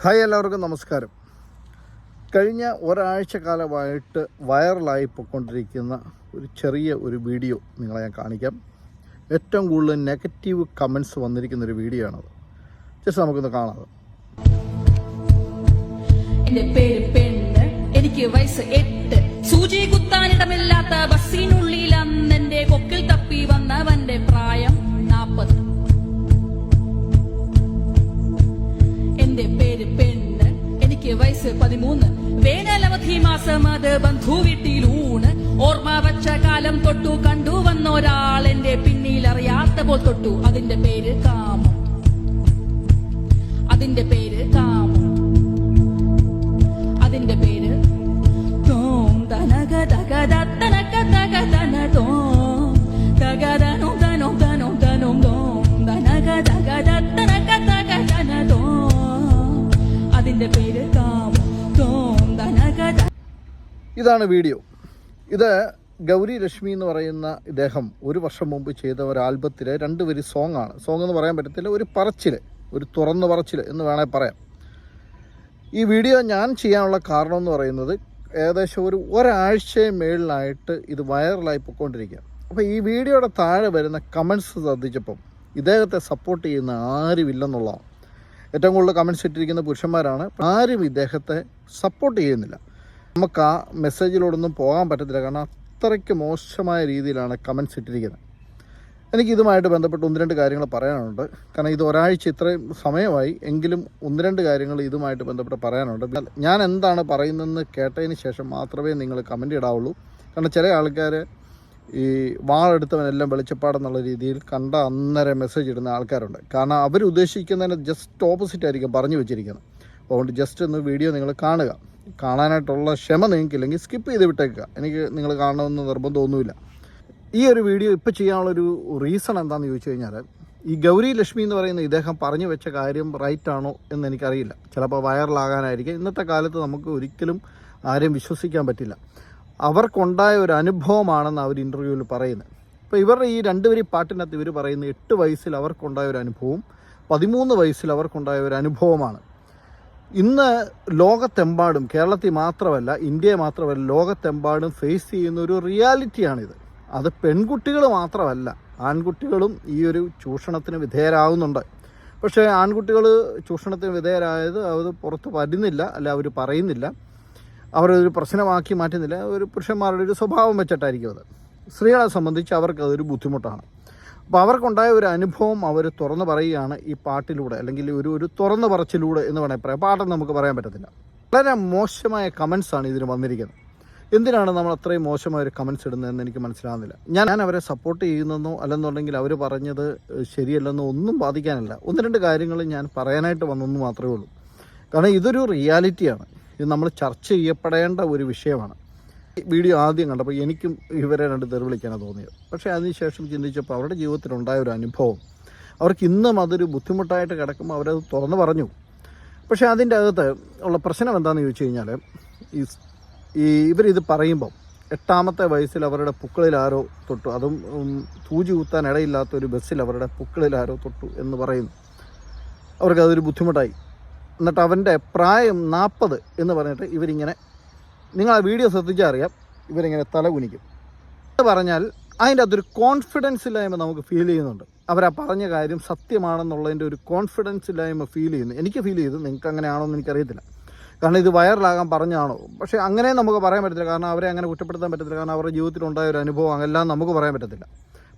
Hi എല്ലാവർക്കും നമസ്കാരം. കഴിഞ്ഞ ഒരാഴ്ച കാലമായിട്ട് വൈറലായി പൊയ്ക്കൊണ്ടിരിക്കുന്ന ഒരു ചെറിയ ഒരു വീഡിയോ നിങ്ങളെ ഞാൻ കാണിക്കാം. ഏറ്റവും കൂടുതൽ നെഗറ്റീവ് കമൻസ് വന്നിരിക്കുന്ന ഒരു വീഡിയോ ആണത്. ജസ്റ്റ് നമുക്കൊന്ന് കാണാം എന്റെ പേര് പെണ്ണ്. എനിക്ക് വയസ്സ് എട്ട്. സൂചി കുത്താനിടമില്ലാത്ത ബസ്സിനുള്ളിൽ പതിമൂന്ന്. വേനലവധി മാസം അത് ബന്ധു വീട്ടിലൂണ് ഓർമ്മ വച്ച കാലം തൊട്ടു കണ്ടുവന്ന ഒരാൾ എന്റെ പിന്നിൽ അറിയാത്ത പോൽ തൊട്ടു. അതിന്റെ പേര് കാമം. അതിന്റെ പേര് ഇതാണ് വീഡിയോ. ഇത് ഗൗരി ലക്ഷ്മി എന്ന് പറയുന്ന ഇദ്ദേഹം ഒരു വർഷം മുമ്പ് ചെയ്ത ഒരു ആൽബത്തിലെ രണ്ട് വരി സോങ് ആണ്. സോങ് എന്ന് പറയാൻ പറ്റത്തില്ല ഒരു പറച്ചിൽ ഒരു തുറന്ന് പറച്ചിൽ എന്ന് വേണേൽ പറയാം. ഈ വീഡിയോ ഞാൻ ചെയ്യാനുള്ള കാരണം എന്ന് പറയുന്നത് ഏകദേശം ഒരു ഒരാഴ്ചയെ മേളിലായിട്ട് ഇത് വൈറലായി പൊയ്ക്കൊണ്ടിരിക്കുക അപ്പോൾ ഈ വീഡിയോയുടെ താഴെ വരുന്ന കമൻസ് ശ്രദ്ധിച്ചപ്പം ഇദ്ദേഹത്തെ സപ്പോർട്ട് ചെയ്യുന്ന ആരുമില്ലെന്നുള്ളതാണ് ഏറ്റവും കൂടുതൽ കമൻസ് ഇട്ടിരിക്കുന്ന പുരുഷന്മാരാണ് ആരും ഇദ്ദേഹത്തെ സപ്പോർട്ട് ചെയ്യുന്നില്ല. നമുക്ക് ആ മെസ്സേജിലൂടൊന്നും പോകാൻ പറ്റത്തില്ല. കാരണം അത്രയ്ക്ക് മോശമായ രീതിയിലാണ് കമൻസ് ഇട്ടിരിക്കുന്നത്. എനിക്ക് ഇതുമായിട്ട് ബന്ധപ്പെട്ട് ഒന്ന് രണ്ട് കാര്യങ്ങൾ പറയാനുണ്ട്. കാരണം ഇത് ഒരാഴ്ച ഇത്രയും സമയമായി എങ്കിലും ഒന്ന് രണ്ട് കാര്യങ്ങൾ ഇതുമായിട്ട് ബന്ധപ്പെട്ട് പറയാനുണ്ട്. ഞാൻ എന്താണ് പറയുന്നതെന്ന് കേട്ടതിന് ശേഷം മാത്രമേ നിങ്ങൾ കമന്റ് ഇടാവുള്ളൂ. കാരണം ചില ആൾക്കാർ ഈ വാളെടുത്തവനെല്ലാം വെളിച്ചപ്പാടെന്നുള്ള രീതിയിൽ കണ്ട അന്നേരം മെസ്സേജ് ഇടുന്ന ആൾക്കാരുണ്ട്. കാരണം അവർ ഉദ്ദേശിക്കുന്നതിന് ജസ്റ്റ് ഓപ്പോസിറ്റ് ആയിരിക്കും പറഞ്ഞു വെച്ചിരിക്കുന്നത്. അതുകൊണ്ട് ജസ്റ്റ് ഒന്ന് വീഡിയോ നിങ്ങൾ കാണുക. കാണാനായിട്ടുള്ള ക്ഷമ നിങ്ങൾക്കില്ലെങ്കിൽ സ്കിപ്പ് ചെയ്ത് വിട്ടേക്കുക. എനിക്ക് നിങ്ങൾ കാണണമെന്ന് നിർബന്ധമൊന്നുമില്ല ഈ ഒരു വീഡിയോ ഇപ്പോൾ ചെയ്യാനുള്ളൊരു റീസൺ എന്താണെന്ന് ചോദിച്ചു കഴിഞ്ഞാൽ ഈ ഗൗരി ലക്ഷ്മി എന്ന് പറയുന്ന ഇദ്ദേഹം പറഞ്ഞു വെച്ച കാര്യം റൈറ്റ് ആണോ എന്ന് എനിക്കറിയില്ല. ചിലപ്പോൾ വൈറലാകാനായിരിക്കും ഇന്നത്തെ കാലത്ത് നമുക്ക് ഒരിക്കലും ആരെയും വിശ്വസിക്കാൻ പറ്റില്ല. അവർക്കുണ്ടായ ഒരു അനുഭവമാണെന്ന് അവർ ഇന്റർവ്യൂവിൽ പറയുന്നത്. ഇപ്പോൾ ഇവരുടെ ഈ രണ്ടുപേരി പാട്ടിനകത്ത് ഇവർ പറയുന്ന എട്ട് വയസ്സിൽ അവർക്കുണ്ടായ ഒരു അനുഭവം പതിമൂന്ന് വയസ്സിൽ അവർക്കുണ്ടായ ഒരു അനുഭവമാണ്. ഇന്ന് ലോകത്തെമ്പാടും കേരളത്തിൽ മാത്രമല്ല ഇന്ത്യയെ മാത്രമല്ല ലോകത്തെമ്പാടും ഫേസ് ചെയ്യുന്ന ഒരു റിയാലിറ്റിയാണിത് അത് പെൺകുട്ടികൾ മാത്രമല്ല ആൺകുട്ടികളും ഈ ഒരു ചൂഷണത്തിന് വിധേയരാകുന്നുണ്ട് പക്ഷേ ആൺകുട്ടികൾ ചൂഷണത്തിന് വിധേയരായത് അത് പുറത്ത് വരുന്നില്ല അല്ല അവർ പറയുന്നില്ല. അവരൊരു പ്രശ്നമാക്കി മാറ്റുന്നില്ല. ഒരു പുരുഷന്മാരുടെ ഒരു സ്വഭാവം വെച്ചിട്ടായിരിക്കും അത്. സ്ത്രീകളെ സംബന്ധിച്ച് അവർക്കതൊരു ബുദ്ധിമുട്ടാണ്. അപ്പോൾ അവർക്കുണ്ടായ ഒരു അനുഭവം അവർ തുറന്നു പറയുകയാണ് ഈ പാട്ടിലൂടെ അല്ലെങ്കിൽ ഒരു ഒരു തുറന്നു പറച്ചിലൂടെ എന്ന് വേണമെങ്കിൽ പറയാം. പാട്ടെന്ന് നമുക്ക് പറയാൻ പറ്റത്തില്ല. വളരെ മോശമായ കമൻസാണ് ഇതിന് വന്നിരിക്കുന്നത്. എന്തിനാണ് നമ്മൾ അത്രയും മോശമായ ഒരു കമൻസ് ഇടുന്നതെന്ന് എനിക്ക് മനസ്സിലാകുന്നില്ല ഞാൻ അവരെ സപ്പോർട്ട് ചെയ്യുന്നെന്നോ അല്ലെന്നുണ്ടെങ്കിൽ അവർ പറഞ്ഞത് ശരിയല്ലെന്നോ ഒന്നും ബാധിക്കാനല്ല. ഒന്ന് രണ്ട് കാര്യങ്ങൾ ഞാൻ പറയാനായിട്ട് വന്നെന്ന് മാത്രമേ ഉള്ളൂ. കാരണം ഇതൊരു റിയാലിറ്റിയാണ് ഇത് നമ്മൾ ചർച്ച ചെയ്യപ്പെടേണ്ട ഒരു വിഷയമാണ്. വീഡിയോ ആദ്യം കണ്ടപ്പോൾ എനിക്കും ഇവരെ രണ്ട് തെറി വിളിക്കാനാണ് തോന്നിയത്. പക്ഷേ അതിനുശേഷം ചിന്തിച്ചപ്പോൾ അവരുടെ ജീവിതത്തിലുണ്ടായ ഒരു അനുഭവം. അവർക്ക് ഇന്നും അതൊരു ബുദ്ധിമുട്ടായിട്ട് കിടക്കുമ്പോൾ അവരത് തുറന്നു പറഞ്ഞു. പക്ഷേ അതിന്റെ അകത്ത് ഉള്ള പ്രശ്നം എന്താണെന്ന് ചോദിച്ചു കഴിഞ്ഞാൽ ഈ ഇവരിത് പറയുമ്പം എട്ടാമത്തെ വയസ്സിൽ അവരുടെ പുക്കളിൽ ആരോ തൊട്ടു. അതും തൂജി കുത്താൻ ഇടയില്ലാത്ത ഒരു ബസ്സിൽ അവരുടെ പുക്കളിൽ ആരോ തൊട്ടു എന്ന് പറയുന്നു. അവർക്ക് അതൊരു ബുദ്ധിമുട്ടായി. എന്നിട്ട് അവന്റെ പ്രായം നാൽപ്പത് എന്ന് പറഞ്ഞിട്ട് ഇവരിങ്ങനെ നിങ്ങൾ ആ വീഡിയോ ശ്രദ്ധിച്ചാൽ അറിയാം. ഇവരിങ്ങനെ തല കുനിക്കും. പറഞ്ഞാൽ അതിന്റെ അകത്തൊരു കോൺഫിഡൻസ് ഇല്ലായ്മ നമുക്ക് ഫീൽ ചെയ്യുന്നുണ്ട്. അവരാ പറഞ്ഞ കാര്യം സത്യമാണെന്നുള്ളതിന്റെ ഒരു കോൺഫിഡൻസ് ഇല്ലായ്മ ഫീൽ ചെയ്യുന്നു. എനിക്ക് ഫീൽ ചെയ്തു. നിങ്ങൾക്ക് അങ്ങനെയാണോ എന്ന് എനിക്കറിയത്തില്ല. കാരണം ഇത് വൈറലാകാൻ പറഞ്ഞാണോ? പക്ഷേ അങ്ങനെ നമുക്ക് പറയാൻ പറ്റത്തില്ല. കാരണം അവരെ അങ്ങനെ കുറ്റപ്പെടുത്താൻ പറ്റത്തില്ല. കാരണം അവരുടെ ജീവിതത്തിലുണ്ടായ ഒരു അനുഭവം എല്ലാം നമുക്ക് പറയാൻ പറ്റത്തില്ല.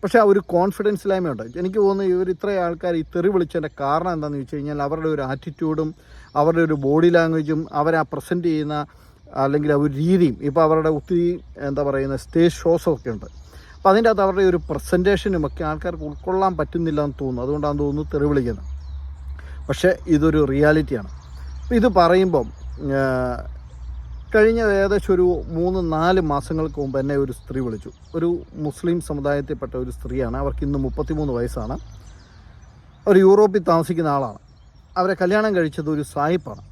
പക്ഷേ ആ ഒരു കോൺഫിഡൻസ് ഇല്ലായ്മയുണ്ട് എനിക്ക് തോന്നുന്നു ഇവർ ഇത്രയും ആൾക്കാർ ഈ തെറി വിളിച്ചതിന്റെ കാരണം എന്താണെന്ന് വെച്ച് കഴിഞ്ഞാൽ അവരുടെ ഒരു ആറ്റിറ്റ്യൂഡും അവരുടെ ഒരു ബോഡി ലാംഗ്വേജും അവരെ പ്രസന്റ് ചെയ്യുന്ന അല്ലെങ്കിൽ ആ ഒരു രീതിയും ഇപ്പോൾ അവരുടെ ഒത്തിരി എന്താ പറയുന്ന സ്റ്റേജ് ഷോസും ഒക്കെ ഉണ്ട്. അപ്പോൾ അതിന്റെ അകത്ത് അവരുടെ ഒരു പ്രസന്റേഷനും ഒക്കെ ആൾക്കാർക്ക് ഉൾക്കൊള്ളാൻ പറ്റുന്നില്ല എന്ന് തോന്നുന്നു. അതുകൊണ്ടാണ് തോന്നുന്നു തെറി വിളിക്കുന്നത് പക്ഷേ ഇതൊരു റിയാലിറ്റിയാണ് അപ്പോൾ ഇത് പറയുമ്പം കഴിഞ്ഞ ഏകദേശം ഒരു മൂന്ന് നാല് മാസങ്ങൾക്ക് മുമ്പ് എന്നെ ഒരു സ്ത്രീ വിളിച്ചു. ഒരു മുസ്ലിം സമുദായത്തിൽപ്പെട്ട ഒരു സ്ത്രീയാണ്. അവർക്ക് ഇന്ന് മുപ്പത്തിമൂന്ന് വയസ്സാണ്. അവർ യൂറോപ്പിൽ താമസിക്കുന്ന ആളാണ്. അവരെ കല്യാണം കഴിച്ചത് ഒരു സായിപ്പാണ്.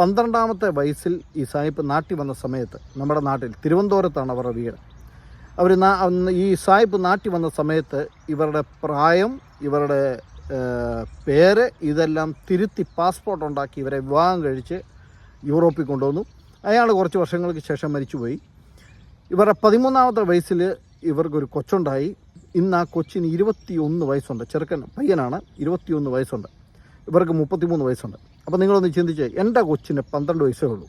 പന്ത്രണ്ടാമത്തെ വയസ്സിൽ ഈ സായിപ്പ് നാട്ടിൽ വന്ന സമയത്ത് നമ്മുടെ നാട്ടിൽ തിരുവനന്തപുരത്താണ് അവരുടെ വീട്. അവർ ഈ സായിപ്പ് നാട്ടിൽ വന്ന സമയത്ത് ഇവരുടെ പ്രായം ഇവരുടെ പേര് ഇതെല്ലാം തിരുത്തി പാസ്പോർട്ട് ഉണ്ടാക്കി ഇവരെ വിവാഹം കഴിച്ച് യൂറോപ്പിൽ കൊണ്ടുവന്നു. അയാൾ കുറച്ച് വർഷങ്ങൾക്ക് ശേഷം മരിച്ചുപോയി. ഇവരുടെ പതിമൂന്നാമത്തെ വയസ്സിൽ ഇവർക്കൊരു കൊച്ചുണ്ടായി. ഇന്ന് ആ കൊച്ചിന് ഇരുപത്തിയൊന്ന് വയസ്സുണ്ട്. ചെറുക്കൻ പയ്യനാണ്. ഇരുപത്തിയൊന്ന് വയസ്സുണ്ട്. ഇവർക്ക് മുപ്പത്തിമൂന്ന് വയസ്സുണ്ട്. അപ്പോൾ നിങ്ങളൊന്ന് ചിന്തിച്ചേ എന്റെ കൊച്ചിന് പന്ത്രണ്ട് വയസ്സേ ഉള്ളൂ.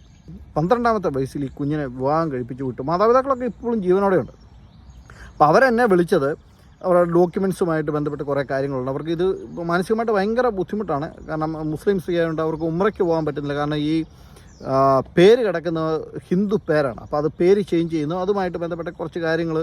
പന്ത്രണ്ടാമത്തെ വയസ്സിൽ ഈ കുഞ്ഞിനെ വിവാഹം കഴിപ്പിച്ച് വിട്ടു. മാതാപിതാക്കളൊക്കെ ഇപ്പോഴും ജീവനോടെയുണ്ട്. അപ്പോൾ അവരെന്നെ വിളിച്ചത് അവരുടെ ഡോക്യുമെൻസുമായിട്ട് ബന്ധപ്പെട്ട് കുറേ കാര്യങ്ങളുണ്ട്. അവർക്ക് ഇത് മാനസികമായിട്ട് ഭയങ്കര ബുദ്ധിമുട്ടാണ്. കാരണം മുസ്ലിം സ്ത്രീ ആയതുകൊണ്ട് അവർക്ക് ഉമ്രയ്ക്ക് പോകാൻ പറ്റുന്നില്ല. കാരണം ഈ പേര് കിടക്കുന്ന ഹിന്ദു പേരാണ്. അപ്പോൾ അത് പേര് ചേഞ്ച് ചെയ്യുന്നു. അതുമായിട്ട് ബന്ധപ്പെട്ട കുറച്ച് കാര്യങ്ങൾ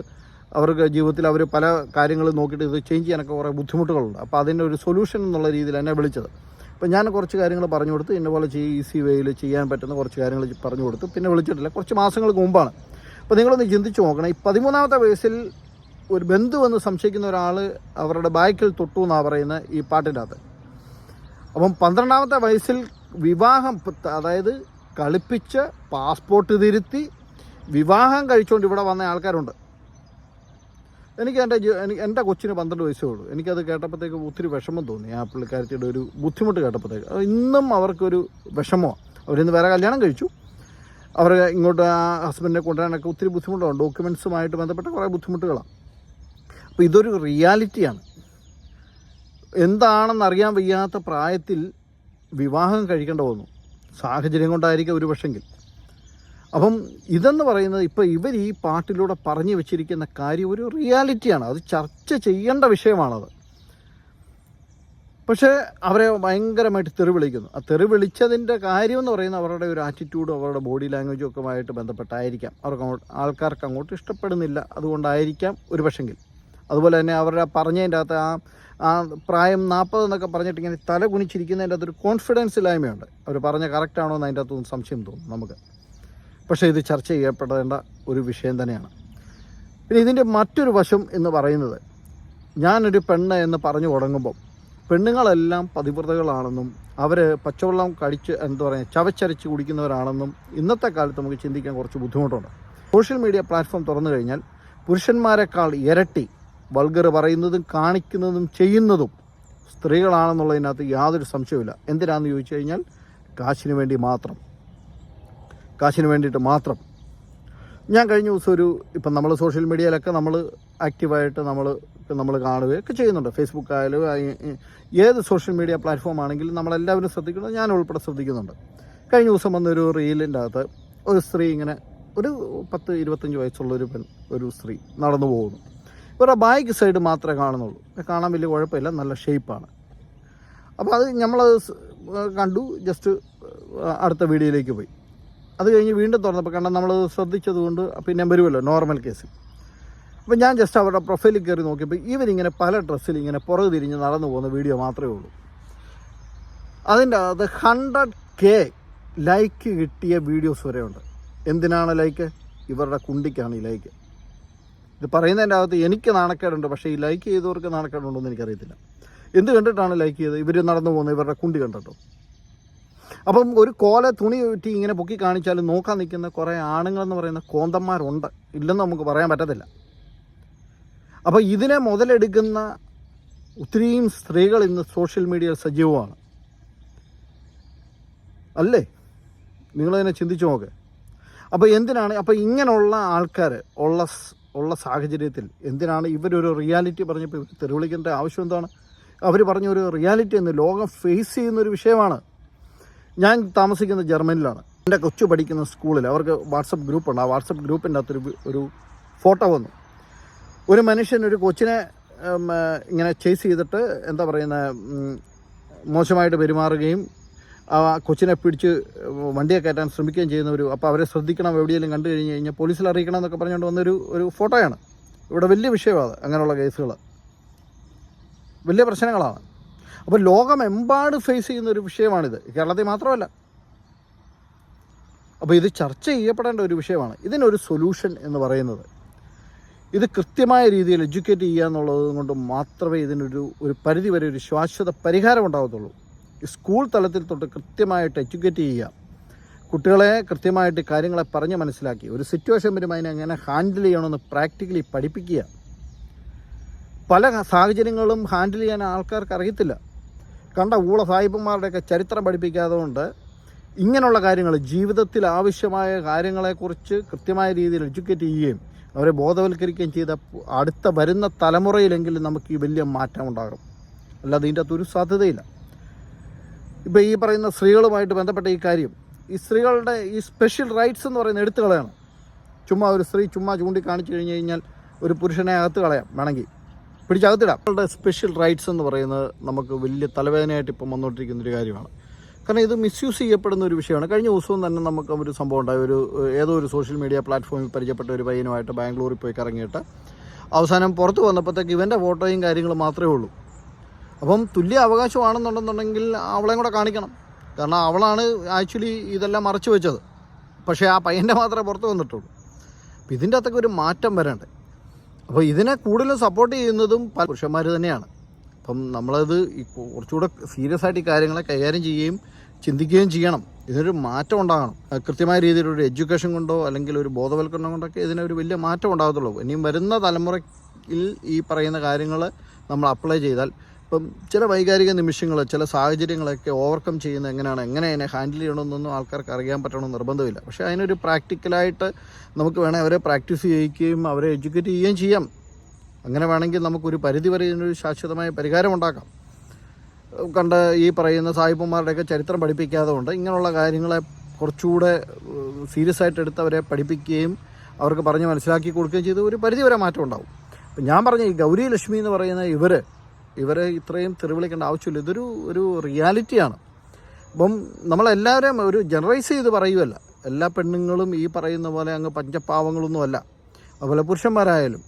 അവർക്ക് ജീവിതത്തിൽ അവർ പല കാര്യങ്ങൾ നോക്കിയിട്ട് ഇത് ചേഞ്ച് ചെയ്യാനൊക്കെ കുറേ ബുദ്ധിമുട്ടുകളുണ്ട്. അപ്പോൾ അതിന്റെ ഒരു സൊല്യൂഷൻ എന്നുള്ള രീതിയിൽ എന്നെ വിളിച്ചത്. അപ്പോൾ ഞാൻ കുറച്ച് കാര്യങ്ങൾ പറഞ്ഞു കൊടുത്ത് ഇന്ന പോലെ ചെയ്യും ഈസി വേയിൽ ചെയ്യാൻ പറ്റുന്ന കുറച്ച് കാര്യങ്ങൾ പറഞ്ഞു കൊടുത്തു പിന്നെ വിളിച്ചിട്ടില്ല. കുറച്ച് മാസങ്ങൾക്ക് മുമ്പാണ്. അപ്പോൾ നിങ്ങളൊന്ന് ചിന്തിച്ച് നോക്കണം. ഈ പതിമൂന്നാമത്തെ വയസ്സിൽ ഒരു ബന്ധു എന്ന് സംശയിക്കുന്ന ഒരാൾ അവരുടെ ബാക്കിൽ തൊട്ടു എന്നാണ് പറയുന്നത് ഈ പാട്ടിന്റെ അകത്ത്. അപ്പം പന്ത്രണ്ടാമത്തെ വയസ്സിൽ വിവാഹം അതായത് കളിപ്പിച്ച് പാസ്പോർട്ട് തിരുത്തി വിവാഹം കഴിച്ചുകൊണ്ട് ഇവിടെ വന്ന ആൾക്കാരുണ്ട്. എനിക്ക് എന്റെ എന്റെ കൊച്ചിന് പന്ത്രണ്ട് വയസ്സേ ഉള്ളൂ. എനിക്കത് കേട്ടപ്പോഴത്തേക്ക് ഒത്തിരി വിഷമം തോന്നി. ആ പുള്ളിക്കാരത്തിയുടെ ഒരു ബുദ്ധിമുട്ട് കേട്ടപ്പോഴത്തേക്ക്. ഇന്നും അവർക്കൊരു വിഷമമാണ് അവരിന്ന് വേറെ കല്യാണം കഴിച്ചു. അവർ ഇങ്ങോട്ട് ആ ഹസ്ബൻഡിനെ കൊണ്ടുവരാനൊക്കെ ഒത്തിരി ബുദ്ധിമുട്ടാണ് ഡോക്യുമെൻസുമായിട്ട് ബന്ധപ്പെട്ട കുറേ ബുദ്ധിമുട്ടുകളാണ് അപ്പോൾ ഇതൊരു റിയാലിറ്റിയാണ് എന്താണെന്നറിയാൻ വയ്യാത്ത പ്രായത്തിൽ വിവാഹം കഴിക്കേണ്ട വന്നു. സാഹചര്യം കൊണ്ടായിരിക്കും ഒരു പക്ഷെങ്കിൽ. അപ്പം ഇതെന്ന് പറയുന്നത് ഇപ്പോൾ ഇവർ ഈ പാട്ടിലൂടെ പറഞ്ഞു വെച്ചിരിക്കുന്ന കാര്യം ഒരു റിയാലിറ്റിയാണ്. അത് ചർച്ച ചെയ്യേണ്ട വിഷയമാണത്. പക്ഷേ അവരെ ഭയങ്കരമായിട്ട് തെറി വിളിക്കുന്നു ആ തെറി കാര്യം എന്ന് പറയുന്നത് അവരുടെ ഒരു ആറ്റിറ്റ്യൂഡും അവരുടെ ബോഡി ലാംഗ്വേജും ഒക്കെ ആയിട്ട് ബന്ധപ്പെട്ടായിരിക്കാം. അവർക്ക് ആൾക്കാർക്ക് അങ്ങോട്ട് ഇഷ്ടപ്പെടുന്നില്ല അതുകൊണ്ടായിരിക്കാം ഒരു പക്ഷെങ്കിൽ അതുപോലെ തന്നെ അവരുടെ പറഞ്ഞതിന്റെ അകത്ത് ആ ആ പ്രായം നാൽപ്പത് എന്നൊക്കെ പറഞ്ഞിട്ട് ഇങ്ങനെ തല കുനിച്ചിരിക്കുന്നതിന്റെ അകത്തൊരു കോൺഫിഡൻസ് ഇല്ലായ്മയുണ്ട്. അവർ പറഞ്ഞ കറക്റ്റാണോ എന്ന് അതിന്റെ അകത്തൊന്നും സംശയം തോന്നും നമുക്ക്. പക്ഷേ ഇത് ചർച്ച ചെയ്യപ്പെടേണ്ട ഒരു വിഷയം തന്നെയാണ്. പിന്നെ ഇതിന്റെ മറ്റൊരു വശം എന്ന് പറയുന്നത് ഞാനൊരു പെണ്ണ് എന്ന് പറഞ്ഞു തുടങ്ങുമ്പം പെണ്ണുങ്ങളെല്ലാം പതിവ്രതകളാണെന്നും അവർ പച്ചവെള്ളം കടിച്ച് എന്താ പറയുക ചവച്ചരച്ച് കുടിക്കുന്നവരാണെന്നും ഇന്നത്തെ കാലത്ത് നമുക്ക് ചിന്തിക്കാൻ കുറച്ച് ബുദ്ധിമുട്ടുണ്ട്. സോഷ്യൽ മീഡിയ പ്ലാറ്റ്ഫോം തുറന്നു കഴിഞ്ഞാൽ പുരുഷന്മാരെക്കാൾ ഇരട്ടി വൾഗർ പറയുന്നതും കാണിക്കുന്നതും ചെയ്യുന്നതും സ്ത്രീകളാണെന്നുള്ളതിനകത്ത് യാതൊരു സംശയവുമില്ല. എന്തിനാണെന്ന് ചോദിച്ചു കഴിഞ്ഞാൽ കാശിന് വേണ്ടി മാത്രം. കാശിന് വേണ്ടിയിട്ട് മാത്രം. ഞാൻ കഴിഞ്ഞ ദിവസം ഒരു ഇപ്പം നമ്മൾ സോഷ്യൽ മീഡിയയിലൊക്കെ നമ്മൾ ആക്റ്റീവായിട്ട് നമ്മൾ നമ്മൾ കാണുകയൊക്കെ ചെയ്യുന്നുണ്ട്. ഫേസ്ബുക്ക് ആയാലും ഏത് സോഷ്യൽ മീഡിയ പ്ലാറ്റ്ഫോം ആണെങ്കിലും നമ്മളെല്ലാവരും ശ്രദ്ധിക്കുന്നത് ഞാൻ ഉൾപ്പെടെ ശ്രദ്ധിക്കുന്നുണ്ട്. കഴിഞ്ഞ ദിവസം വന്നൊരു റീലിന്റെ അകത്ത് ഒരു സ്ത്രീ ഇങ്ങനെ ഒരു പത്ത് ഇരുപത്തഞ്ച് വയസ്സുള്ളൊരു പെൺ ഒരു സ്ത്രീ നടന്നു പോകുന്നു. ഇവരുടെ ബാക്ക് സൈഡ് മാത്രമേ കാണുന്നുള്ളൂ. കാണാൻ വലിയ കുഴപ്പമില്ല നല്ല ഷേപ്പാണ് അപ്പോൾ അത് നമ്മൾ കണ്ടു ജസ്റ്റ് അടുത്ത വീഡിയോയിലേക്ക് പോയി. അത് കഴിഞ്ഞ് വീണ്ടും തുറന്നപ്പോൾ കാരണം നമ്മൾ ശ്രദ്ധിച്ചതുകൊണ്ട് പിന്നെ വരുമല്ലോ നോർമൽ കേസിൽ അപ്പോൾ ഞാൻ ജസ്റ്റ് അവരുടെ പ്രൊഫൈലിൽ കയറി നോക്കിയപ്പോൾ ഇവരിങ്ങനെ പല ഡ്രസ്സിൽ ഇങ്ങനെ പുറകു തിരിഞ്ഞ് നടന്നു പോകുന്ന വീഡിയോ മാത്രമേ ഉള്ളൂ. അതിന്റെ അത് ഹൺഡ്രഡ് കെ ലൈക്ക് കിട്ടിയ വീഡിയോസ് വരെ ഉണ്ട്. എന്തിനാണ് ലൈക്ക് ഇവരുടെ കുണ്ടിക്കാണ് ഈ ലൈക്ക് ഇത് പറയുന്നതിന്റെ അകത്ത് എനിക്ക് നാണക്കേടുണ്ട് പക്ഷേ ഈ ലൈക്ക് ചെയ്തവർക്ക് നാണക്കേടുണ്ടോ എന്ന് എനിക്കറിയത്തില്ല. എന്ത് കണ്ടിട്ടാണ് ലൈക്ക് ചെയ്തത്? ഇവർ നടന്നു പോകുന്നത് ഇവരുടെ കുണ്ടി കണ്ടിട്ടോ? അപ്പം ഒരു കോല തുണി ചുറ്റി ഇങ്ങനെ പൊക്കി കാണിച്ചാൽ നോക്കാൻ നിൽക്കുന്ന കുറേ ആണുങ്ങളെന്ന് പറയുന്ന കോന്തന്മാരുണ്ട്. ഇല്ലെന്ന് നമുക്ക് പറയാൻ പറ്റത്തില്ല. അപ്പോൾ ഇതിനെ മുതലെടുക്കുന്ന ഒത്തിരിയും സ്ത്രീകൾ ഇന്ന് സോഷ്യൽ മീഡിയ സജീവമാണ്. അല്ലേ? നിങ്ങളതിനെ ചിന്തിച്ചു നോക്ക്. അപ്പോൾ എന്തിനാണ് അപ്പോൾ ഇങ്ങനെയുള്ള ആൾക്കാർ ഉള്ള ഉള്ള സാഹചര്യത്തിൽ എന്തിനാണ് ഇവരൊരു റിയാലിറ്റി പറഞ്ഞപ്പോൾ ഇവർ തെരുവിളിക്കേണ്ട ആവശ്യം എന്താണ്? അവർ പറഞ്ഞ ഒരു റിയാലിറ്റി എന്ന് ലോകം ഫേസ് ചെയ്യുന്ന ഒരു വിഷയമാണ്. ഞാൻ താമസിക്കുന്നത് ജർമ്മനിലാണ് എന്റെ കൊച്ചു പഠിക്കുന്ന സ്കൂളിൽ അവർക്ക് വാട്സപ്പ് ഗ്രൂപ്പുണ്ട് ആ വാട്സപ്പ് ഗ്രൂപ്പിന്റെ അകത്തൊരു ഒരു ഫോട്ടോ വന്നു. ഒരു മനുഷ്യൻ ഒരു കൊച്ചിനെ ഇങ്ങനെ ചേസ് ചെയ്തിട്ട് എന്താ പറയുന്ന മോശമായിട്ട് പെരുമാറുകയും ആ കൊച്ചിനെ പിടിച്ച് വണ്ടിയെ കയറ്റാൻ ശ്രമിക്കുകയും ചെയ്യുന്ന ഒരു അപ്പോൾ അവരെ ശ്രദ്ധിക്കണം എവിടെയെങ്കിലും കണ്ടു കഴിഞ്ഞ് കഴിഞ്ഞാൽ പോലീസിൽ അറിയിക്കണം എന്നൊക്കെ പറഞ്ഞുകൊണ്ട് വന്നൊരു ഒരു ഫോട്ടോയാണ്. ഇവിടെ വലിയ വിഷയമാണ് അങ്ങനെയുള്ള കേസുകൾ വലിയ പ്രശ്നങ്ങളാണ്. അപ്പോൾ ലോകമെമ്പാട് ഫേസ് ചെയ്യുന്ന ഒരു വിഷയമാണിത്. കേരളത്തിൽ മാത്രമല്ല. അപ്പോൾ ഇത് ചർച്ച ചെയ്യപ്പെടേണ്ട ഒരു വിഷയമാണ്. ഇതിനൊരു സൊല്യൂഷൻ എന്ന് പറയുന്നത്. ഇത് കൃത്യമായ രീതിയിൽ എഡ്യൂക്കേറ്റ് ചെയ്യുക എന്നുള്ളത് കൊണ്ട് മാത്രമേ ഇതിനൊരു ഒരു പരിധി വരെ ഒരു ശാശ്വത പരിഹാരം ഉണ്ടാകത്തുള്ളൂ സ്കൂൾ തലത്തിൽ തൊട്ട് കൃത്യമായിട്ട് എഡ്യൂക്കേറ്റ് ചെയ്യുക. കുട്ടികളെ കൃത്യമായിട്ട് കാര്യങ്ങളെ പറഞ്ഞ് മനസ്സിലാക്കി. ഒരു സിറ്റുവേഷൻ വരുമ്പോൾ അതിനെ എങ്ങനെ ഹാൻഡിൽ ചെയ്യണമെന്ന് പ്രാക്ടിക്കലി പഠിപ്പിക്കുക. പല സാഹചര്യങ്ങളും ഹാൻഡിൽ ചെയ്യാൻ ആൾക്കാർക്ക് അറിയത്തില്ല. കണ്ട ഊള സാഹിബന്മാരുടെയൊക്കെ ചരിത്രം പഠിപ്പിക്കാതെ കൊണ്ട് ഇങ്ങനെയുള്ള കാര്യങ്ങൾ ജീവിതത്തിൽ ആവശ്യമായ കാര്യങ്ങളെക്കുറിച്ച് കൃത്യമായ രീതിയിൽ എഡ്യൂക്കേറ്റ് ചെയ്യുകയും അവരെ ബോധവൽക്കരിക്കുകയും ചെയ്ത അടുത്ത വരുന്ന തലമുറയിലെങ്കിലും നമുക്ക് ഈ വലിയ മാറ്റം ഉണ്ടാകും. അല്ലാതെ ഇതിന്റെ അകത്തൊരു സാധ്യതയില്ല. ഇപ്പോൾ ഈ പറയുന്ന സ്ത്രീകളുമായിട്ട് ബന്ധപ്പെട്ട ഈ കാര്യം ഈ സ്ത്രീകളുടെ ഈ സ്പെഷ്യൽ റൈറ്റ്സ് എന്ന് പറയുന്ന എടുത്തു കളയണം. ചുമ്മാ ഒരു സ്ത്രീ ചുമ്മാ ചൂണ്ടിക്കാണിച്ചു കഴിഞ്ഞ് കഴിഞ്ഞാൽ ഒരു പുരുഷനെ അകത്ത് കളയാം വേണമെങ്കിൽ. പിടിച്ചകത്തിടാം. സ്പെഷ്യൽ റൈറ്റ്സ് എന്ന് പറയുന്നത് നമുക്ക് വലിയ തലവേദനയായിട്ട് ഇപ്പം വന്നുകൊണ്ടിരിക്കുന്ന ഒരു കാര്യമാണ്. കാരണം ഇത് മിസ്യൂസ് ചെയ്യപ്പെടുന്ന ഒരു വിഷയമാണ്. കഴിഞ്ഞ ദിവസവും തന്നെ നമുക്ക് ഒരു സംഭവം ഉണ്ടായി. ഒരു ഏതോ ഒരു സോഷ്യൽ മീഡിയ പ്ലാറ്റ്ഫോമിൽ പരിചയപ്പെട്ട ഒരു പയ്യനുമായിട്ട് ബാംഗ്ലൂരിൽ പോയി കറങ്ങിയിട്ട് അവസാനം പുറത്ത് വന്നപ്പോഴത്തേക്ക് ഇവന്റെ ഫോട്ടോയും കാര്യങ്ങളും മാത്രമേ ഉള്ളൂ. അപ്പം തുല്യ അവകാശമാണെന്നുണ്ടെന്നുണ്ടെങ്കിൽ അവളെയും കൂടെ കാണിക്കണം. കാരണം അവളാണ് ആക്ച്വലി ഇതെല്ലാം മറച്ചു വെച്ചത്. പക്ഷേ ആ പയ്യന്റെ മാത്രമേ പുറത്ത് വന്നിട്ടുള്ളൂ. അപ്പം ഇതിന്റെ അകത്തൊക്കെ ഒരു മാറ്റം വരണ്ടേ? അപ്പോൾ ഇതിനെ കൂടുതലും സപ്പോർട്ട് ചെയ്യുന്നതും പല പുരുഷന്മാർ തന്നെയാണ്. അപ്പം നമ്മളത് കുറച്ചുകൂടെ സീരിയസ് ആയിട്ട് ഈ കാര്യങ്ങളെ കൈകാര്യം ചെയ്യുകയും ചിന്തിക്കുകയും ചെയ്യണം. ഇതിനൊരു മാറ്റം ഉണ്ടാകണം. കൃത്യമായ രീതിയിലൊരു എഡ്യൂക്കേഷൻ കൊണ്ടോ അല്ലെങ്കിൽ ഒരു ബോധവൽക്കരണം കൊണ്ടൊക്കെ ഇതിനൊരു വലിയ മാറ്റം ഉണ്ടാകത്തുള്ളൂ. ഇനിയും വരുന്ന തലമുറയിൽ ഈ പറയുന്ന കാര്യങ്ങൾ നമ്മൾ അപ്ലൈ ചെയ്താൽ ഇപ്പം ചില വൈകാരിക നിമിഷങ്ങൾ ചില സാഹചര്യങ്ങളൊക്കെ ഓവർകം ചെയ്യുന്ന എങ്ങനെയാണ് എങ്ങനെ അതിനെ ഹാൻഡിൽ ചെയ്യണമെന്നൊന്നും ആൾക്കാർക്ക് അറിയാൻ പറ്റണമെന്ന് നിർബന്ധമില്ല. പക്ഷേ അതിനൊരു പ്രാക്ടിക്കലായിട്ട് നമുക്ക് വേണേൽ അവരെ പ്രാക്ടീസ് ചെയ്യിക്കുകയും അവരെ എഡ്യൂക്കേറ്റ് ചെയ്യുകയും ചെയ്യാം. അങ്ങനെ വേണമെങ്കിൽ നമുക്കൊരു പരിധി വരെ ഇതിനൊരു ശാശ്വതമായ പരിഹാരം ഉണ്ടാക്കാം. കണ്ട ഈ പറയുന്ന സായിപ്പന്മാരുടെയൊക്കെ ചരിത്രം പഠിപ്പിക്കാതെ കൊണ്ട് ഇങ്ങനെയുള്ള കാര്യങ്ങളെ കുറച്ചുകൂടെ സീരിയസ് ആയിട്ട് എടുത്ത് അവരെ പഠിപ്പിക്കുകയും അവർക്ക് പറഞ്ഞ് മനസ്സിലാക്കി കൊടുക്കുകയും ചെയ്ത് ഒരു പരിധി വരെ മാറ്റം ഉണ്ടാവും. അപ്പം ഞാൻ പറഞ്ഞ ഈ ഗൗരി ലക്ഷ്മി എന്ന് പറയുന്ന ഇവർ ഇവരെ ഇത്രയും തെറിവിളിക്കേണ്ട ആവശ്യമില്ല. ഇതൊരു ഒരു റിയാലിറ്റിയാണ്. അപ്പം നമ്മളെല്ലാവരെയും ഒരു ജനറൈസ് ചെയ്ത് പറയുമല്ല എല്ലാ പെണ്ണുങ്ങളും ഈ പറയുന്ന പോലെ അങ്ങ് പഞ്ചപാവങ്ങളൊന്നുമല്ല അതുപോലെ പുരുഷന്മാരായാലും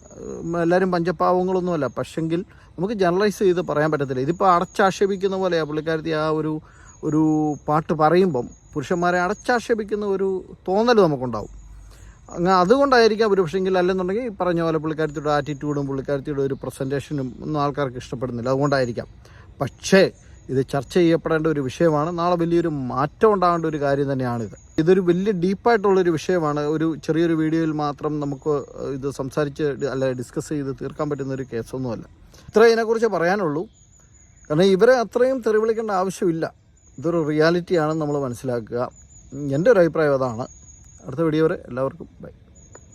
എല്ലാവരും പഞ്ചപാവങ്ങളൊന്നുമല്ല പക്ഷെങ്കിൽ നമുക്ക് ജനറലൈസ് ചെയ്ത് പറയാൻ പറ്റത്തില്ല. ഇതിപ്പോൾ അടച്ചാക്ഷേപിക്കുന്ന പോലെയാണ് പുള്ളിക്കാരത്തി ആ ഒരു ഒരു പാട്ട് പറയുമ്പം പുരുഷന്മാരെ അടച്ചാക്ഷേപിക്കുന്ന ഒരു തോന്നൽ നമുക്കുണ്ടാവും. അങ്ങ് അതുകൊണ്ടായിരിക്കാം ഒരു പക്ഷേങ്കിൽ അല്ലെന്നുണ്ടെങ്കിൽ പറഞ്ഞ പോലെ പുള്ളിക്കാരത്തിയുടെ ആറ്റിറ്റ്യൂഡും പുള്ളിക്കാരത്തിയുടെ ഒരു പ്രസന്റേഷനും ഒന്നും ആൾക്കാർക്ക് ഇഷ്ടപ്പെടുന്നില്ല. അതുകൊണ്ടായിരിക്കാം. പക്ഷേ ഇത് ചർച്ച ചെയ്യപ്പെടേണ്ട ഒരു വിഷയമാണ്. നാളെ വലിയൊരു മാറ്റം ഉണ്ടാകേണ്ട ഒരു കാര്യം തന്നെയാണിത്. ഇതൊരു വലിയ ഡീപ്പായിട്ടുള്ളൊരു വിഷയമാണ്. ഒരു ചെറിയൊരു വീഡിയോയിൽ മാത്രം നമുക്ക് ഇത് സംസാരിച്ച് അല്ല ഡിസ്കസ് ചെയ്ത് തീർക്കാൻ പറ്റുന്ന ഒരു കേസൊന്നുമല്ല. ഇത്ര ഇതിനെക്കുറിച്ച് പറയാനുള്ളൂ. കാരണം ഇവരെ അത്രയും തെറിവിളിക്കേണ്ട ആവശ്യമില്ല. ഇതൊരു റിയാലിറ്റിയാണെന്ന് നമ്മൾ മനസ്സിലാക്കുക. എന്റെ ഒരു അഭിപ്രായം അതാണ്. അടുത്ത വീഡിയോ വരെ എല്ലാവർക്കും ബൈ